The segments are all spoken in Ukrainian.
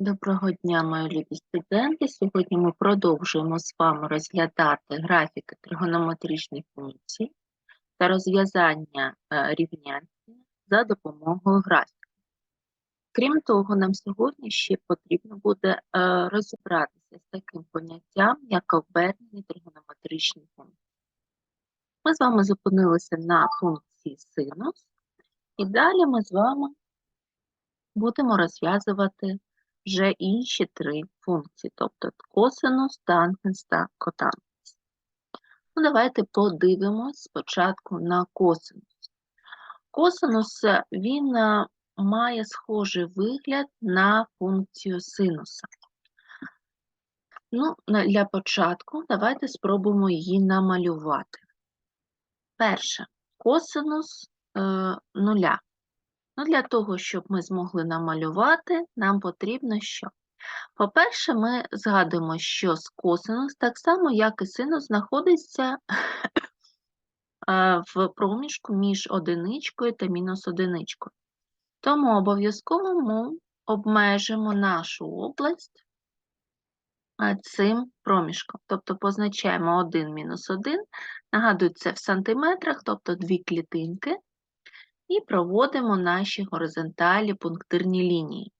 Доброго дня, мої любі студенти. Сьогодні ми продовжуємо з вами розглядати графіки тригонометричних функцій та розв'язання е, рівнянь за допомогою графіки. Крім того, нам сьогодні ще потрібно буде е, розібратися з таким поняттям, як обернені тригонометричні функції. Ми з вами зупинилися на функції синус, і далі ми з вами будемо розв'язувати вже інші три функції, тобто косинус, тангенс та котангенс. Ну, давайте подивимось спочатку на косинус. Косинус е, він е, має схожий вигляд на функцію синуса. Ну, для початку давайте спробуємо її намалювати. Перше, косинус е, нуля. Ну, для того, щоб ми змогли намалювати, нам потрібно що? По-перше, ми згадуємо, що з косинус, так само, як і синус, знаходиться е, в проміжку між одиничкою та мінус одиничкою. Тому обов'язково ми обмежимо нашу область е, цим проміжком. Тобто позначаємо 1 мінус 1, нагадую, це в сантиметрах, тобто дві клітинки, і проводимо наші горизонталі пунктирні лінії.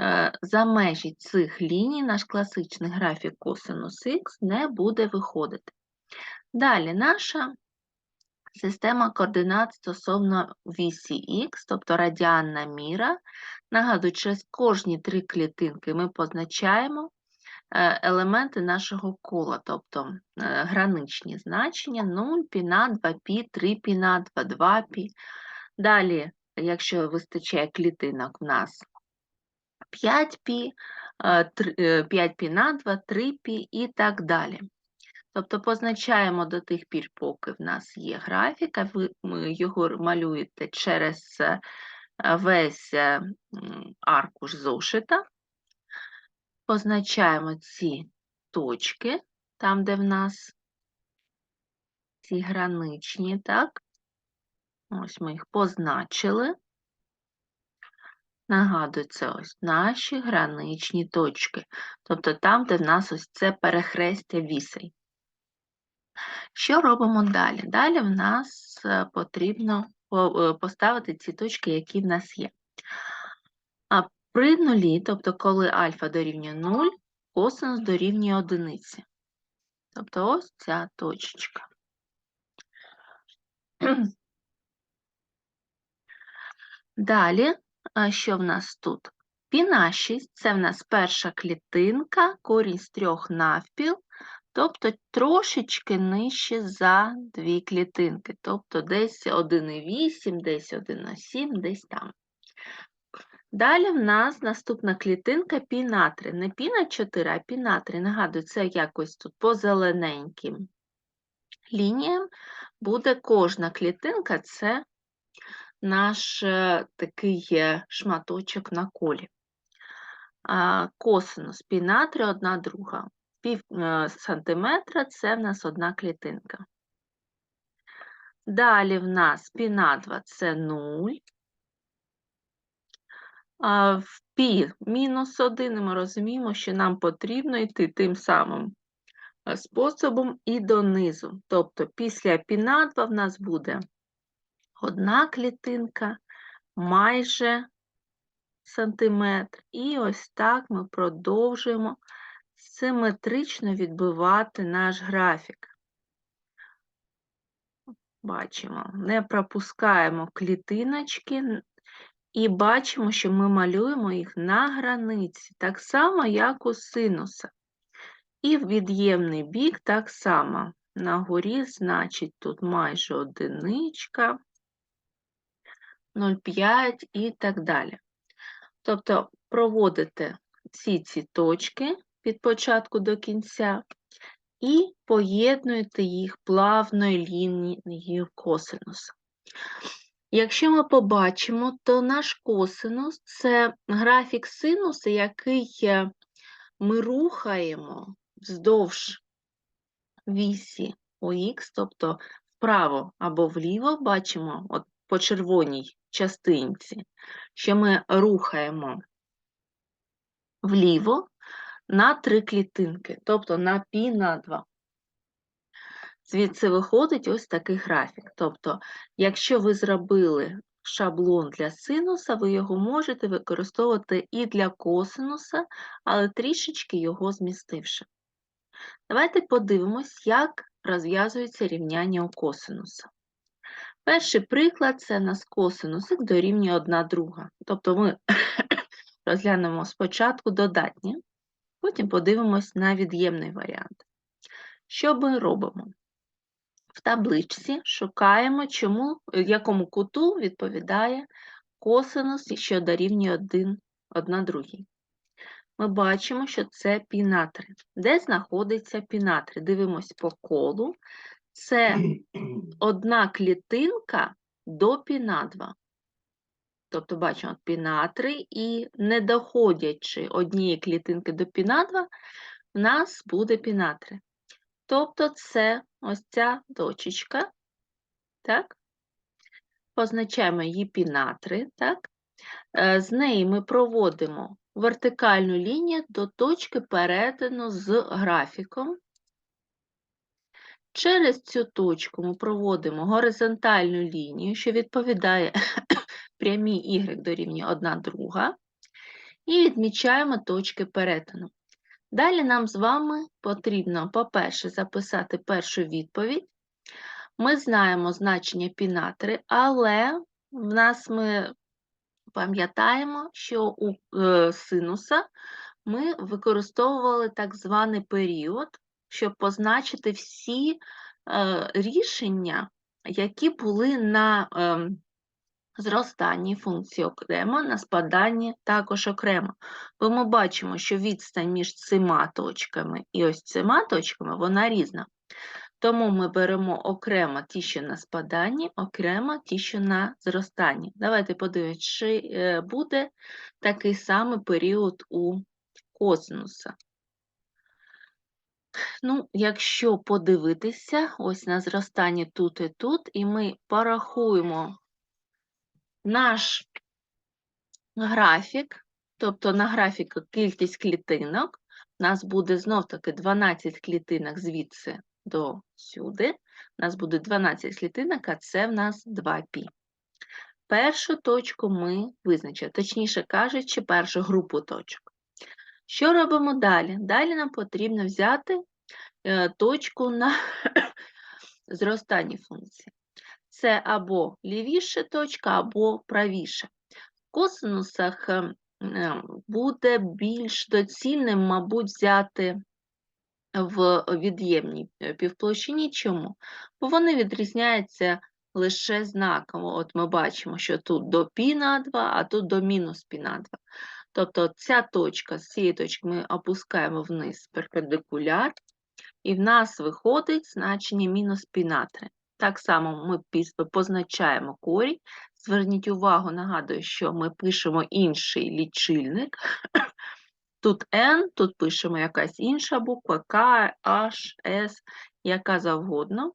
Е, За межі цих ліній наш класичний графік косинус х не буде виходити. Далі наша система координат стосовно вісі х, тобто радіанна міра. Нагадую, через кожні три клітинки ми позначаємо Е, елементи нашого кола, тобто е, граничні значення 0, піна, 2 пі, 3 піна, 2, 2 пі. Далі, якщо вистачає клітинок, у нас 5 пі, 5 піна, 2, 3 пі і так далі. Тобто позначаємо до тих пір, поки в нас є графік, а ви його малюєте через е, весь аркуш зошита. Позначаємо ці точки, там, де в нас ці граничні, так? Ось ми їх позначили. Нагадую, це ось наші граничні точки. Тобто там, де в нас ось це перехрестя вісей. Що робимо далі? Далі в нас е, потрібно е, поставити ці точки, які в нас є. При нулі, тобто коли альфа дорівнює 0, косинус дорівнює одиниці. Тобто ось ця точечка. Далі, що в нас тут? Пі на 6 – це в нас перша клітинка, корінь з трьох навпіл, тобто трошечки нижче за дві клітинки, тобто десь 1,8, десь 1,7, десь там. Далі в нас наступна клітинка пі на 3. Не пі на 4, а пі на 3. Нагадую, це якось тут по зелененьким лініям буде кожна клітинка, це наш е, такий е, шматочок на колі. Косинус пі на 3 одна друга. Пів е, сантиметра це в нас одна клітинка. Далі в нас пі на 2 це 0. А в пі мінус 1 ми розуміємо, що нам потрібно йти тим самим е, способом і донизу. Тобто після пі на 2 в нас буде одна клітинка, майже сантиметр. І ось так ми продовжуємо симетрично відбивати наш графік. Бачимо, не пропускаємо клітиночки і бачимо, що ми малюємо їх на границі, так само, як у синуса. І в від'ємний бік так само. На горі, значить, тут майже одиничка, 0,5 і так далі. Тобто проводите всі ці точки від початку до кінця і поєднуєте їх плавною лінією косинуса. Якщо ми побачимо, то наш косинус – це графік синуса, який е, ми рухаємо вздовж вісі ОХ, тобто вправо або вліво, бачимо от по червоній частинці, що ми рухаємо вліво на три клітинки, тобто на пі на 2. Звідси виходить ось такий графік. Тобто, якщо ви зробили шаблон для синуса, ви його можете використовувати і для косинуса, але трішечки його змістивши. Давайте подивимось, як розв'язується рівняння у косинуса. Перший приклад це у нас косинус х дорівнює 1 друга. Тобто ми розглянемо спочатку додатнє, потім подивимось на від'ємний варіант. Що ми робимо? В табличці шукаємо, чому, якому куту відповідає косинус, що дорівнює 1, 1 другій. Ми бачимо, що це пі на 3. Де знаходиться пі на 3? Дивимось по колу. Це одна клітинка до пі на 2. Тобто бачимо пі 3 і не доходячи однієї клітинки до пі на 2, в нас буде пі на 3. Тобто це ось ця точечка, так? Позначаємо її пі на 3, так? Е, З неї ми проводимо вертикальну лінію до точки перетину з графіком. Через цю точку ми проводимо горизонтальну лінію, що відповідає прямій y дорівнює 1 друга, і відмічаємо точки перетину. Далі нам з вами потрібно, по-перше, записати першу відповідь. Ми знаємо значення пінатри, але в нас ми пам'ятаємо, що у е, синуса ми використовували так званий період, щоб позначити всі е, рішення, які були на е, зростанні функції окремо, на спаданні також окремо. Бо ми бачимо, що відстань між цими точками і ось цими точками, вона різна. Тому ми беремо окремо ті, що на спаданні, окремо ті, що на зростанні. Давайте подивимось, чи е, буде такий самий період у косинуса. Ну, якщо подивитися, ось на зростанні тут і тут, і ми порахуємо наш графік, тобто на графіку кількість клітинок, у нас буде знов-таки 12 клітинок звідси до сюди. У нас буде 12 клітинок, а це в нас 2π. Першу точку ми визначили, точніше кажучи, першу групу точок. Що робимо далі? Далі нам потрібно взяти е, точку на зростанні функції це або лівіша точка, або правіше. В косинусах ем, ем, буде більш доцільним, мабуть, взяти в від'ємній е, півплощині. Чому? Бо вони відрізняються лише знаково. От ми бачимо, що тут до пі на 2, а тут до мінус пі на 2. Тобто ця точка, з цієї точки ми опускаємо вниз перпендикуляр, і в нас виходить значення мінус пі на 3. Так само ми позначаємо корінь. Зверніть увагу, нагадую, що ми пишемо інший лічильник. Тут N, тут пишемо якась інша буква, К, H, S, яка завгодно.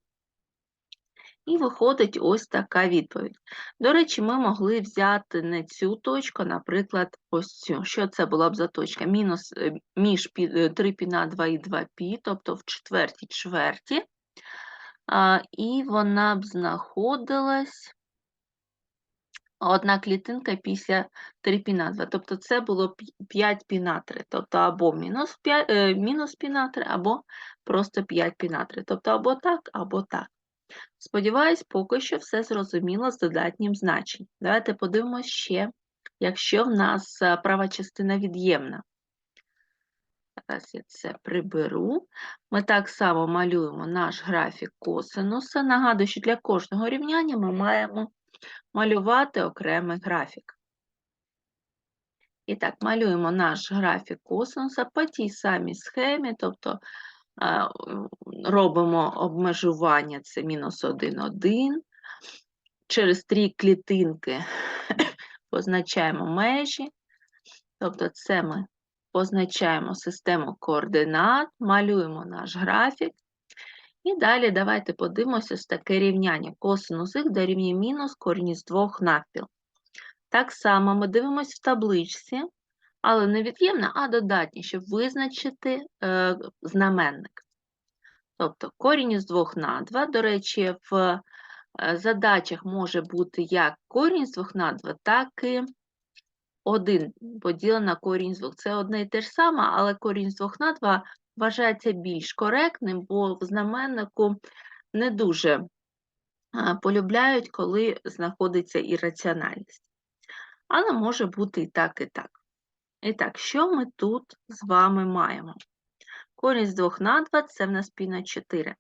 І виходить ось така відповідь. До речі, ми могли взяти не цю точку, наприклад, ось цю. Що це була б за точка? Мінус е, між 3 пі на 2 і 2 пі, тобто в четвертій чверті. А, І вона б знаходилась одна клітинка після 3 пі на 2. Тобто це було 5 пі на 3. Тобто або мінус 5, е, мінус пі на 3, або просто 5 пі на 3. Тобто або так, або так. Сподіваюсь, поки що все зрозуміло з додатнім значенням. Давайте подивимося ще, якщо в нас е, права частина від'ємна. Зараз я це приберу. Ми так само малюємо наш графік косинуса. Нагадую, що для кожного рівняння ми маємо малювати окремий графік. І так, малюємо наш графік косинуса по тій самій схемі, тобто робимо обмежування, це мінус 1, 1. Через три клітинки позначаємо межі, тобто це ми позначаємо систему координат, малюємо наш графік. І далі давайте подивимося ось таке рівняння. Косинус х дорівнює мінус корінь з 2 навпіл. Так само ми дивимося в табличці, але не від'ємне, а додатнє, щоб визначити е, знаменник. Тобто корінь із 2 на 2, до речі, в е, задачах може бути як корінь з 2 на 2, так і 1 поділений на корінь з 2. Це одне і те ж саме, але корінь з 2 на 2 вважається більш коректним, бо в знаменнику не дуже полюбляють, коли знаходиться ірраціональність. Але може бути і так, і так. І так, що ми тут з вами маємо? Корінь з 2 на 2 – це в нас пі на 4.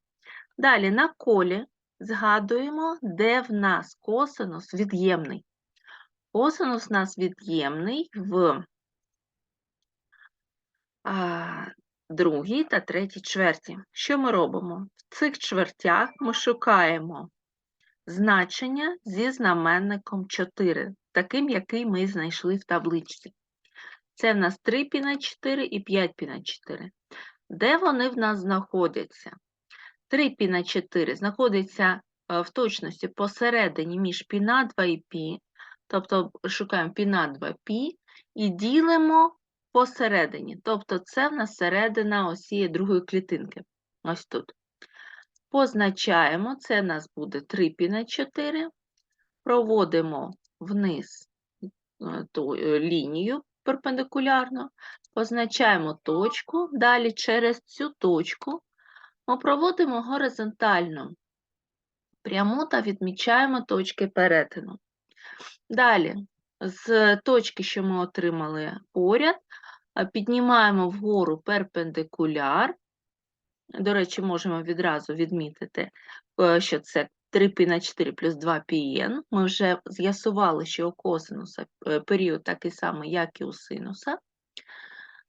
Далі на колі згадуємо, де в нас косинус від'ємний. Косинус у нас від'ємний в а, другій та третій чверті. Що ми робимо? В цих чвертях ми шукаємо значення зі знаменником 4, таким, який ми знайшли в табличці. Це в нас 3 пі на 4 і 5 пі на 4. Де вони в нас знаходяться? 3 пі на 4 знаходиться е, в точності посередині між пі на 2 і пі, тобто шукаємо пі на 2 пі і ділимо посередині. Тобто це в нас середина осі другої клітинки. Ось тут. Позначаємо, це в нас буде 3 пі на 4, проводимо вниз е, ту е, лінію перпендикулярно, позначаємо точку, далі через цю точку ми проводимо горизонтальну пряму та відмічаємо точки перетину. Далі, з точки, що ми отримали поряд, піднімаємо вгору перпендикуляр. До речі, можемо відразу відмітити, е, що це 3 пі на 4 плюс 2 пін. Ми вже з'ясували, що у косинуса е, період такий самий, як і у синуса.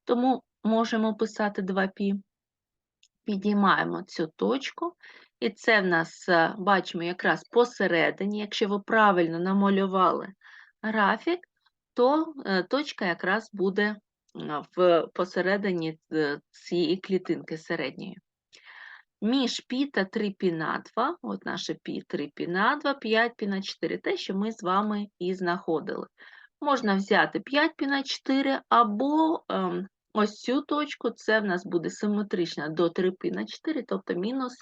Тому можемо писати 2 пі. Підіймаємо цю точку, і це в нас, е, бачимо, якраз посередині. Якщо ви правильно намалювали графік, то е, точка якраз буде е, в посередині цієї клітинки середньої. Між пі та 3 пі на 2, от наше пі 3 пі на 2, 5 пі на 4, те, що ми з вами і знаходили. Можна взяти 5 пі на 4 або ем, ось цю точку, це в нас буде симетрична до 3 пі на 4, тобто мінус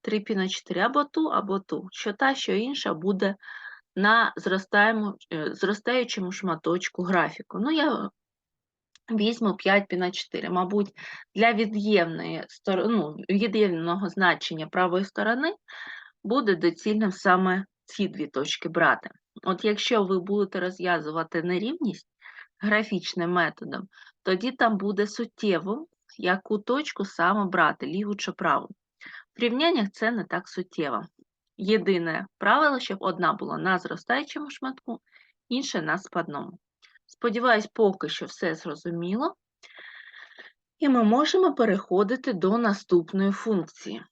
3 пі на 4, або ту, або ту. Що та, що інша буде на е, зростаючому шматочку графіку. Ну, я візьму 5 пі на 4. Мабуть, для від'ємної ну, від'ємного значення правої сторони буде доцільним саме ці дві точки брати. От якщо ви будете розв'язувати нерівність графічним методом, тоді там буде суттєво, яку точку саме брати, ліву чи праву. В рівняннях це не так суттєво. Єдине правило, щоб одна була на зростаючому шматку, інша на спадному. Сподіваюсь, поки що все зрозуміло. І ми можемо переходити до наступної функції.